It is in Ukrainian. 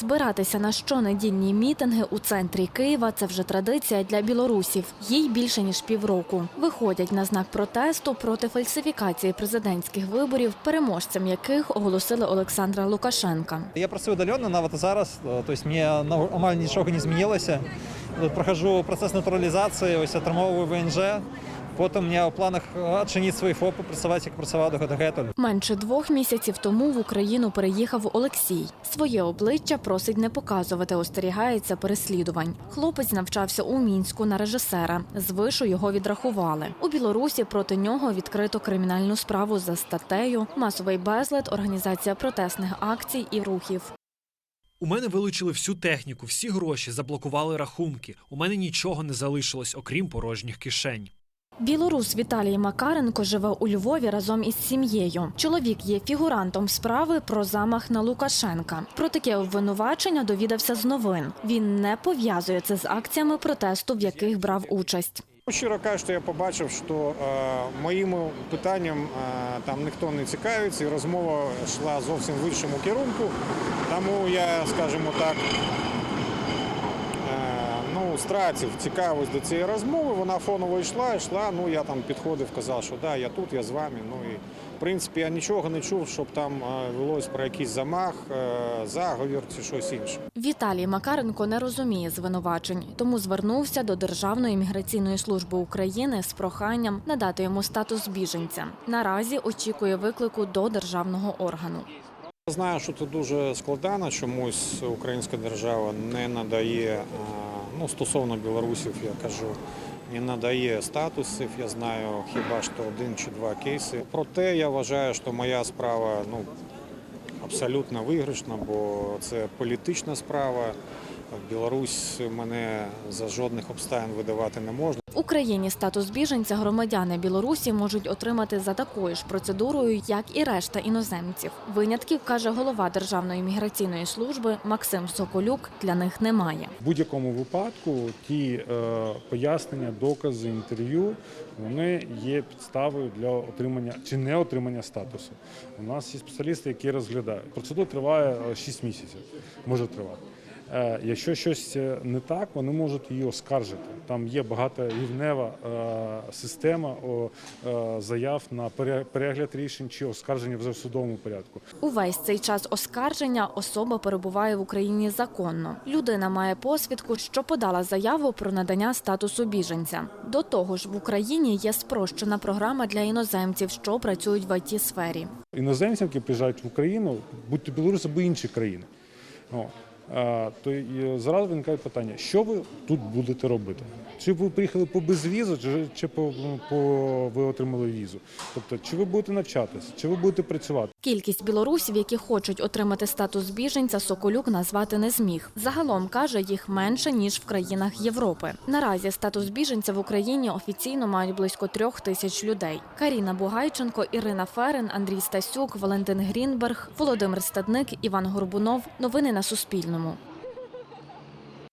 Збиратися на щонедільні мітинги у центрі Києва це вже традиція для білорусів. Їй більше ніж півроку. Виходять на знак протесту проти фальсифікації президентських виборів, переможцем яких оголосили Олександра Лукашенка. Я працюю удаленно, навіть зараз. е, Тобто мені нормально нічого не змінилося. Прохожу процес натуралізації, ось отримовую ВНЖ. Потім у мене в планах відчинити свої ФОПи, працювати, як працював до Гетель. Менше двох місяців тому в Україну переїхав Олексій. Своє обличчя просить не показувати, остерігається переслідувань. Хлопець навчався у мінську на режисера. З вишу його відрахували. У Білорусі проти нього відкрито кримінальну справу за статтею Масовий безлад, організація протестних акцій і рухів. У мене вилучили всю техніку, всі гроші, заблокували рахунки. У мене нічого не залишилось, окрім порожніх кишень. Білорус Віталій Макаренко живе у Львові разом із сім'єю. Чоловік є фігурантом справи про замах на Лукашенка. Про таке обвинувачення довідався з новин. Він не пов'язує це з акціями протесту, в яких брав участь. Щиро кажучи, я побачив, що е, моїм питанням е, там ніхто не цікавиться, і розмова йшла зовсім в іншому керунку. Тому я, скажімо так, ну, цікавість до цієї розмови. Вона фоново йшла, йшла. Ну я там підходив, казав, що да, я тут, я з вами. Ну і в принципі я нічого не чув, щоб там е, велось про якийсь замах, е, заговір чи щось інше. Віталій Макаренко не розуміє звинувачень, тому звернувся до Державної міграційної служби України з проханням надати йому статус біженця. Наразі очікує виклику до державного органу. Знаю, що це дуже складно. Чомусь українська держава не надає, е, ну стосовно білорусів, я кажу, не надає статусів. Я знаю хіба що один чи два кейси. Проте я вважаю, що моя справа ну абсолютно виграшна, бо це політична справа. Білорусь мене за жодних обставин видавати не можна. В Україні статус біженця громадяни Білорусі можуть отримати за такою ж процедурою, як і решта іноземців. Винятків каже голова Державної міграційної служби Максим Соколюк. Для них немає. В будь-якому випадку ті е, пояснення, докази, інтерв'ю вони є підставою для отримання чи не отримання статусу. У нас є спеціалісти, які розглядають. Процедура триває 6 місяців, може тривати. Е, Якщо щось е, не так, вони можуть її оскаржити. Там є багаторівнева е, система заяв на пере- перегляд рішень чи оскарження в судовому порядку. Увесь цей час оскарження особа перебуває в Україні законно. Людина має посвідку, що подала заяву про надання статусу біженця. До того ж, в Україні є спрощена програма для іноземців, що працюють в it сфері. іноземцям, які приїжджають в Україну, будь то Білорусь або інші країни. То зразу виникає питання, що ви тут будете робити? Чи ви приїхали по безвізу, чи, чи по, по ви отримали візу? Тобто, чи ви будете навчатися, чи ви будете працювати? Кількість білорусів, які хочуть отримати статус біженця, Соколюк назвати не зміг. Загалом каже, їх менше ніж в країнах Європи. Наразі статус біженця в Україні офіційно мають близько трьох тисяч людей. Каріна Бугайченко, Ірина Ферен, Андрій Стасюк, Валентин Грінберг, Володимир Стадник, Іван Горбунов. Новини на Суспільному. gouvernement.